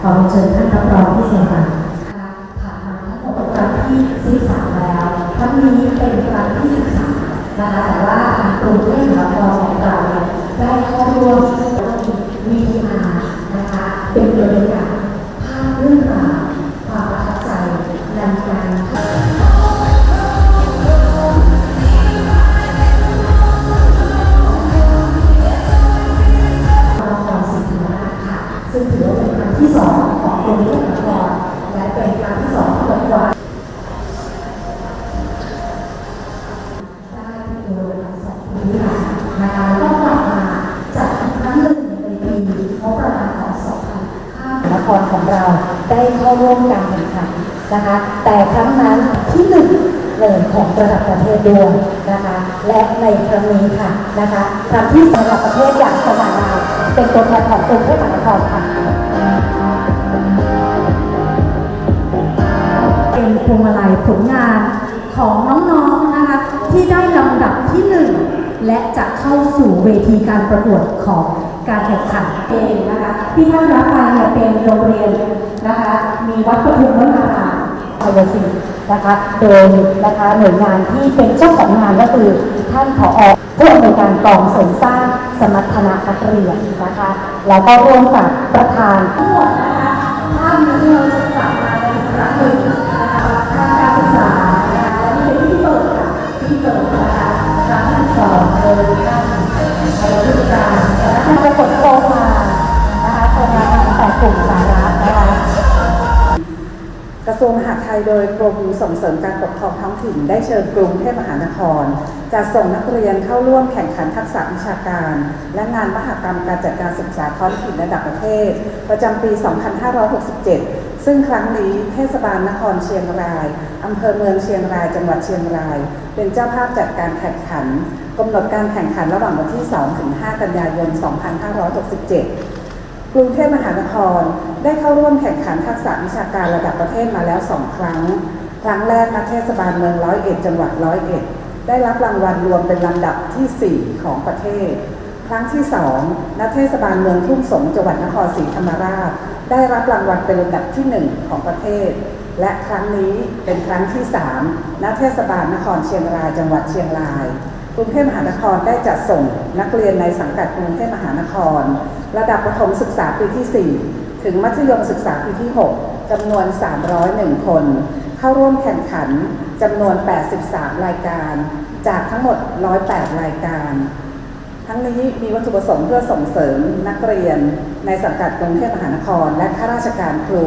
ขอเชิญท่านรับรองที่เสียงรายนะผ่านมาทั้งหมดครั้งที่ 13 แล้วครั้งนี้เป็นครั้งที่ 13 นะคะแต่ว่าทางกรุงเทพมหานครของเราเนี่ยได้เข้าร่วมวีอาร์นะคะเป็นตัวอย่างภาพเรื่องราวความประทับใจในการ ของระดับประเทศด้วยนะคะและในครั้งนี้ค่ะนะคะครั้งที่สำหรับประเทศอย่างสง่างาเป็นตัวแทนของกรุงเทพมหานครค่ะเป็นพวงมาลัยผลงานของน้องๆนะคะที่ได้ลำดับที่หนึ่งและจะเข้าสู่เวทีการประกวดของการแข่งขันเองนะคะที่ท่านรับไปเป็นโรงเรียนนะคะมีวัดปฐุมวนาราม อาวสีนะคะโดยนะคะหน่วยงานที่เป็นเจ้าของงานก็คือท่านผอผู้อำนวยการกองเสริมสร้างสมรรถนะนักเรียนนะคะแล้วก็ร่วมกับประธานทั้งหมดนะคะภาพนี้เราจะกลับมาในครั้งหนึ่งนะคะทางการศึกษานะคะและนี่เป็นที่เปิดค่ะที่เปิดนะคะครั้งที่สองเลยนในฤดูกาลและ ระทรวงมหาดไทยโดยกรมส่งเสริมการปกครองท้องถิ่น ได้เชิญกรุงเทพมหานครจัดส่งนักเรียนเข้าร่วมแข่งขันทักษะวิชาการ และงานมหกรรมการจัดการศึกษาท้องถิ่นระดับประเทศ ประจำปี 2567 ซึ่งครั้งนี้เทศบาลนครเชียงรายอำเภอเมืองเชียงราย จังหวัดเชียงราย เป็นเจ้าภาพจัดการแข่งขันกำหนดการแข่งขันระหว่างวันที่2-5กันยายน 2567 กรุงเทพมหานคร ได้เข้าร่วมแข่งขันทักษะวิชาการระดับประเทศมาแล้วสองครั้ง ครั้งแรกณเทศบาลเมืองร้อยเอ็ดจังหวัดร้อยเอ็ดได้รับรางวัลรวมเป็นลำดับที่ 4 ของประเทศ ครั้งที่2ณเทศบาลเมืองทุ่งสงจังหวัดนครศรีธรรมราช ได้รับรางวัลเป็นลำดับที่ 1 ของประเทศ และครั้งนี้เป็นครั้งที่3ณเทศบาลนครเชียงรายจังหวัดเชียงรายกรุงเทพมหานครได้จัดส่งนักเรียนในสังกัดกรุงเทพมหานคร ระดับประถมศึกษาปีที่ 4 ถึงมัธยมศึกษาปีที่ 6จำนวน 301 คน เข้าร่วมแข่งขันจำนวน 83 รายการ จากทั้งหมด 108 รายการ ทั้งนี้มีวัตถุประสงค์เพื่อส่งเสริมนักเรียน ในสังกัดกรุงเทพมหานคร และข้าราชการครู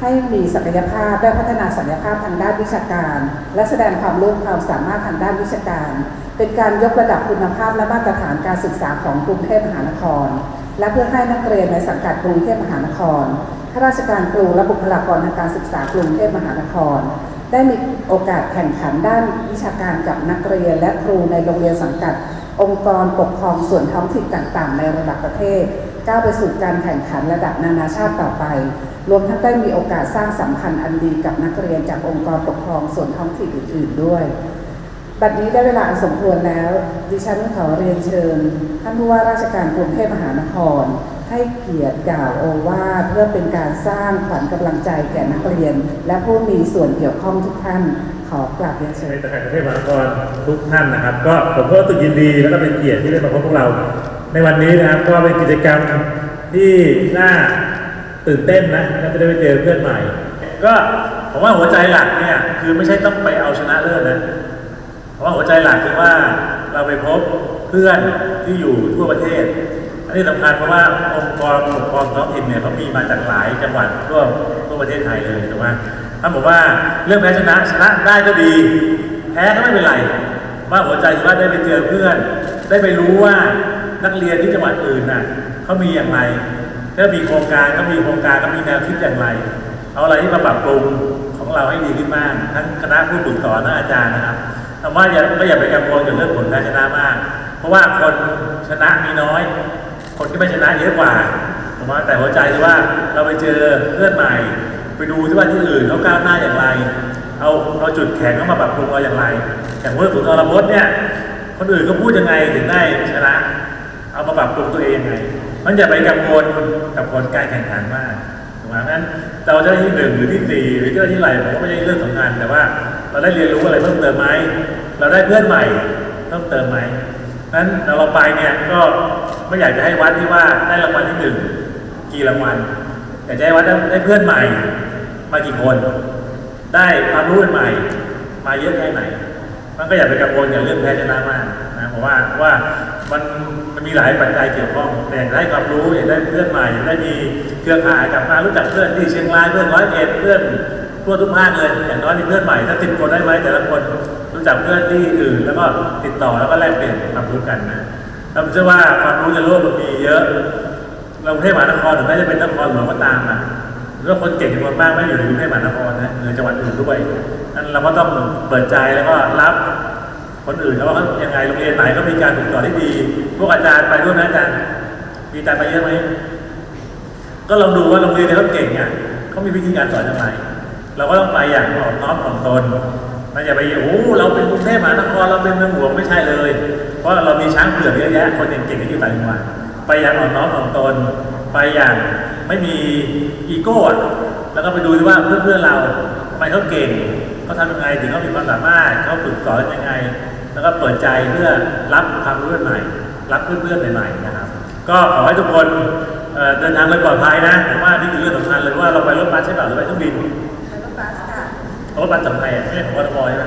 ให้มีศักยภาพและพัฒนาศักยภาพทางด้านวิชาการ และแสดงความรู้ความสามารถทางด้านวิชาการ เป็นการยกระดับคุณภาพและมาตรฐานการศึกษาของกรุงเทพมหานคร และเพื่อให้นักเรียนในสังกัดกรุงเทพมหานครข้าราชการครูและบุคลากรทางการศึกษากรุงเทพมหานคร ได้มีโอกาสแข่งขันด้านวิชาการกับนักเรียนและครูในโรงเรียนสังกัด องค์กรปกครองส่วนท้องถิ่นต่างๆ ในระดับประเทศ ก้าวไปสู่การแข่งขันระดับนานาชาติต่อไป รวมทั้งได้มีโอกาสสร้างสัมพันธ์อันดีกับนักเรียนจากองค์กรปกครองส่วนท้องถิ่นอื่น ๆ ด้วย บัดนี้ได้เวลาสมควรแล้ว ดิฉันขอเรียนเชิญ ท่านผู้ว่าราชการกรุงเทพมหานคร ให้เกียรติกล่าวโอวาทเพื่อเป็นการสร้างขวัญกำลังใจแก่นักเรียน และผู้มีส่วนเกี่ยวข้องทุกท่านขอกราบเรียนเชิในญตำแหน่งประเทศมหานครทุกท่านนะครับ ก็ผมก็รู้สึกยินดีแล้วก็เป็นเกียรติที่ได้มาพบพวกเรา ในวันนี้นะครับก็เป็นกิจกรรมที่น่าตื่นเต้นนะน่าจะได้ไปเจอเพื่อนใหม่ ก็ผมว่าหัวใจหลักเนี่ยคือไม่ใช่ต้องไปเอาชนะเลิศนะ ผมว่าหัวใจหลักคือว่าเราไปพบเพื่อนที่อยู่ทั่วประเทศ อันนี้สำคัญเพราะว่าองค์กรปกครองท้องถิ่นเนี่ยเขามีมาจากหลายจังหวัดทั่วทั่วประเทศไทยเลยถูกไหมถ้าบอกว่าเรื่องแพ้ชนะชนะได้ก็ดี แพ้ก็ไม่เป็นไรว่าหัวใจคือว่าได้ไปเจอเพื่อน ได้ไปรู้ว่านักเรียนที่จังหวัดอื่นน่ะเขามีอย่างไรถ้ามีโครงการก็มีโครงการก็มีแนวคิดอย่างไร เอาอะไรที่มาปรับปรุงของเราให้ดีขึ้นบ้างทั้งคณะผู้ฝึกสอนทั้งอาจารย์นะครับ แต่ว่าอย่าก็อย่าไปกังวลกับเรื่องผลการชนะมาก เพราะว่าคนชนะมีน้อย คนที่ไม่ชนะเยอะกว่าผมว่าแต่หัวใจคือว่าเราไปเจอเพื่อนใหม่ ไปดูที่ว่าที่อื่นเขาก้าวหน้าอย่างไร เอาเอาจุดแข็งเข้ามาปรับปรุงเราอย่างไร อย่างเมื่อสุนทรพจน์เนี่ยคนอื่นก็พูดยังไงถึงได้ชนะ เอามาปรับปรุงตัวเองยังไงมันอย่าไปกังวลกับผลการแข่งขันมากถูกไหมงั้นเราจะที่หนึ่งหรือที่สี่หรือจะที่ไหนผมก็ไม่ใช่เรื่องสำคัญแต่ว่า เราได้เรียนรู้อะไรเพิ่มเติมไหมเราได้เพื่อนใหม่เพิ่มเติมไหมนั้นเราไปเนี่ยก็ไม่อยากจะให้วัดที่ว่าได้รางวัลที่หนึ่งกี่รางวัลอยากจะให้วัดได้เพื่อนใหม่ มากี่คน ได้ความรู้ใหม่ มาเยอะแค่ไหน มันก็อย่าไปกังวลกับเรื่องแพ้ชนะมากนะเพราะว่าว่ามันมันมีหลายปัจจัยเกี่ยวข้องแต่อยากได้ความรู้อยากได้เพื่อนใหม่อยากได้มีเครือข่ายกลับมารู้จักเพื่อนที่เชียงรายเพื่อนร้อยเอ็ดเพื่อน ทั่วทุกภาคเลย อย่างน้อยมีเพื่อนใหม่ถ้าสิบคนได้ไหมแต่ละคนรู้จักเพื่อนที่อื่นแล้วก็ติดต่อแล้วก็แลกเปลี่ยนความรู้กันนะแล้วผมเชื่อว่าความรู้ในโลกมันมีเยอะเรากรุงเทพมหานครถึงแม้จะเป็นนครหลวงก็ตามอะแล้วคนเก่งจำนวนมากไม่อยู่ในกรุงเทพมหานครนะในจังหวัดอื่นด้วยนั้นเราก็ต้องเปิดใจแล้วก็รับคนอื่นเขาว่ายังไงโรงเรียนไหนก็มีการฝึกสอนที่ดี พวกอาจารย์ไปด้วยนะอาจารย์มีอาจารย์ไปเยอะไหมก็ลองดูว่าโรงเรียนที่เขาเก่งอะเขามีวิธีการสอนยังไง เราก็ต้องไปอย่างอ่อนน้อมถ่อมตนไม่อย่าไปโอ้เราเป็นกรุงเทพมหานครเราเป็นเมืองหลวงไม่ใช่เลย เพราะเรามีช้างเผือกเยอะแยะคนเก่งๆที่อยู่ต่างจังหวัดไปอย่างอ่อนน้อมถ่อมตน ไปอย่างไม่มีอีโก้แล้วก็ไปดูว่าเพื่อนๆเราทำไมเขาเก่งเขาทำยังไงถึงเขามีความสามารถเขาฝึกสอนยังไง แล้วก็เปิดใจเพื่อรับความรู้ใหม่ รับเพื่อนๆใหม่ๆนะครับ ก็ขอให้ทุกคนเดินทางโดยปลอดภัยนะผมว่านี่คือเรื่องสำคัญเลยว่าเราไปรถบัสใช่เปล่าหรือไปเครื่องบิน รถบัสจากไทยอะไม่ใช่ของกทมใช่ไหม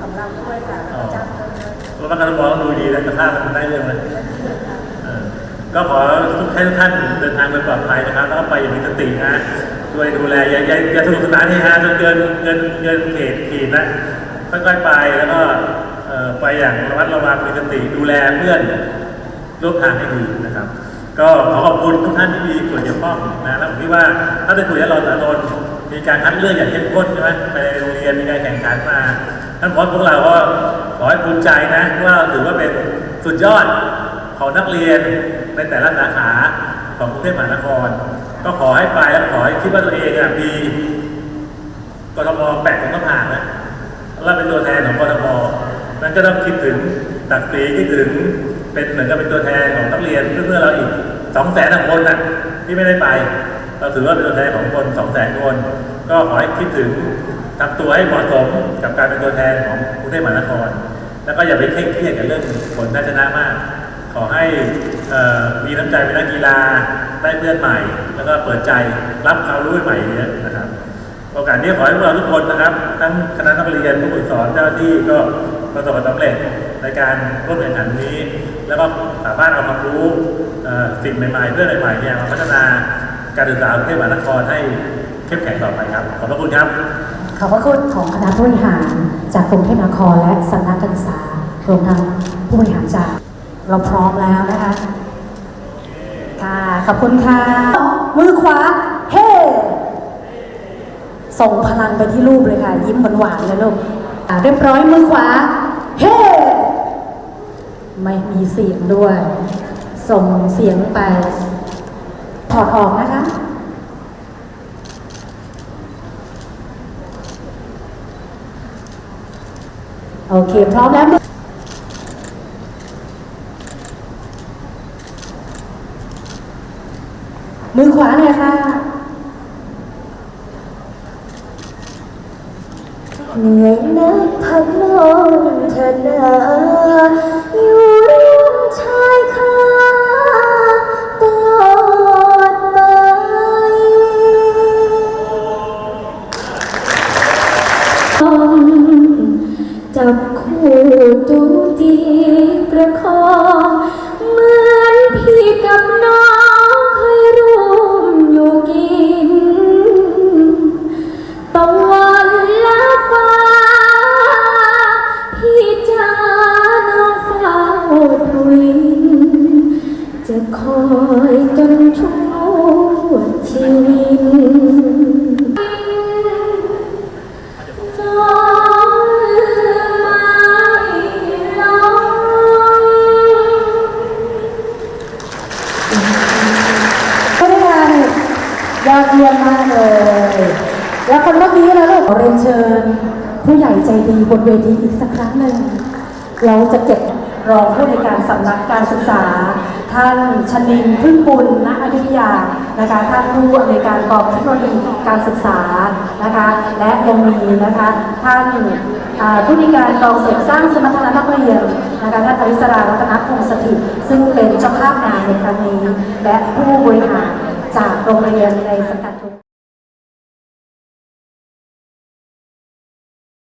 ของเราด้วยค่ะแล้วก็จ้างเพิ่มด้วยรถบัสกทมต้องดูดีนะแต่ถ้ามันได้เรื่องเลยเอ่อก็ขอทุกให้ทุกท่านเดินทางโดยปลอดภัยนะครับแล้วก็ไปอย่างมีสตินะด้วยดูแลอย่าอย่าอย่าสนุกสนานที่ฮะจนเกินเกินเกินเขตขีดนะค่อยๆไปแล้วก็เอ่อไปอย่างระมัดระวังมีสติดูแลเพื่อนร่วมทางให้ดีนะครับ ก็ขอขอบคุณทุกท่านที่มีส่วนเกี่ยวข้องนะแล้วผมคิดว่าถ้าได้คุยกับเราแต่ละคน มีการคัดเลือกอย่างเข้มข้นใช่ไหมไปโรงเรียนมีการแข่งขันมาท่านพอพวกเราก็ขอให้ภูมิใจนะว่าถือว่าเป็นสุดยอดของนักเรียนในแต่ละสาขาของกรุงเทพมหานคร ก็ขอให้ไปแล้วขอให้คิดว่าตัวเองมีกทมแปดของต้องผ่านนะแล้วเป็นตัวแทนของกทมนั่นก็ต้องคิดถึงตักสีคิดถึงเป็นเหมือนกับเป็นตัวแทนของนักเรียนเพื่อนๆเราอีกสองแสนคนนะที่ไม่ได้ไป เราถือว่าเป็นตัวแทนของคนสองแสนคน ก็ขอให้คิดถึงทำตัวให้เหมาะสมกับการเป็นตัวแทนของกรุงเทพมหานคร แล้วก็อย่าไปเคร่งเครียดกับเรื่องผลน่าชนะมาก ขอให้มีน้ำใจเป็นนักกีฬาได้เพื่อนใหม่ แล้วก็เปิดใจรับความรู้ใหม่เยอะนะครับ โอกาสนี้ขอให้พวกเราทุกคนนะครับ ทั้งคณะนักเรียนผู้ฝึกสอนเจ้าหน้าที่ก็ประสบความสำเร็จในการร่วมแข่งขันนี้ แล้วก็สามารถเอาความรู้สิ่งใหม่ๆเรื่องใหม่ๆเนี่ยมาพัฒนา การศึกษากรุงเทพมหานครให้เข้มแข็งต่อไปครับ ขอบพระคุณครับ ขอบพระคุณของคณะผู้บริหารจากกรุงเทพมหานครและสำนักการศึกษารวมทั้งผู้บริหารจากเราพร้อมแล้วนะคะ ค่ะ ขอบคุณค่ะ มือขวา เฮ้ส่งพลังไปที่รูปเลยค่ะ ยิ้มหวานๆเลยลูกเรียบร้อยมือขวา เฮ้ไม่มีเสียงด้วย ส่งเสียงไป ถอดออกนะคะ โอเค พร้อมแล้วมือขวาหน่อยค่ะ เหนื่อยนักพักนอนเธอนาอยู่ คอยจนชั่วชีวิตน้องไม่ลงก็ได้งานยอดเยี่ยมมากเลย แล้วคนเมื่อกี้นะลูกขอเรียนเชิญ ผู้ใหญ่ใจดีบนเวทีอีกสักครั้งหนึ่งเราจะเก็บรองผู้ในการสำนักการศึกษา ท่านชนินพึ่งบุญณอยุธยานะคะท่านผู้อำนวยการกองเทคโนโลยีการศึกษานะคะและยังมีนะคะท่านผู้มีการกองเสริมสร้างสมรรถนะนักเรียนนะคะท่านอริสรารัตนพงศ์สถิตซึ่งเป็นเจ้าภาพงานในครั้งนี้ และผู้บริหารจากโรงเรียนในสังกัด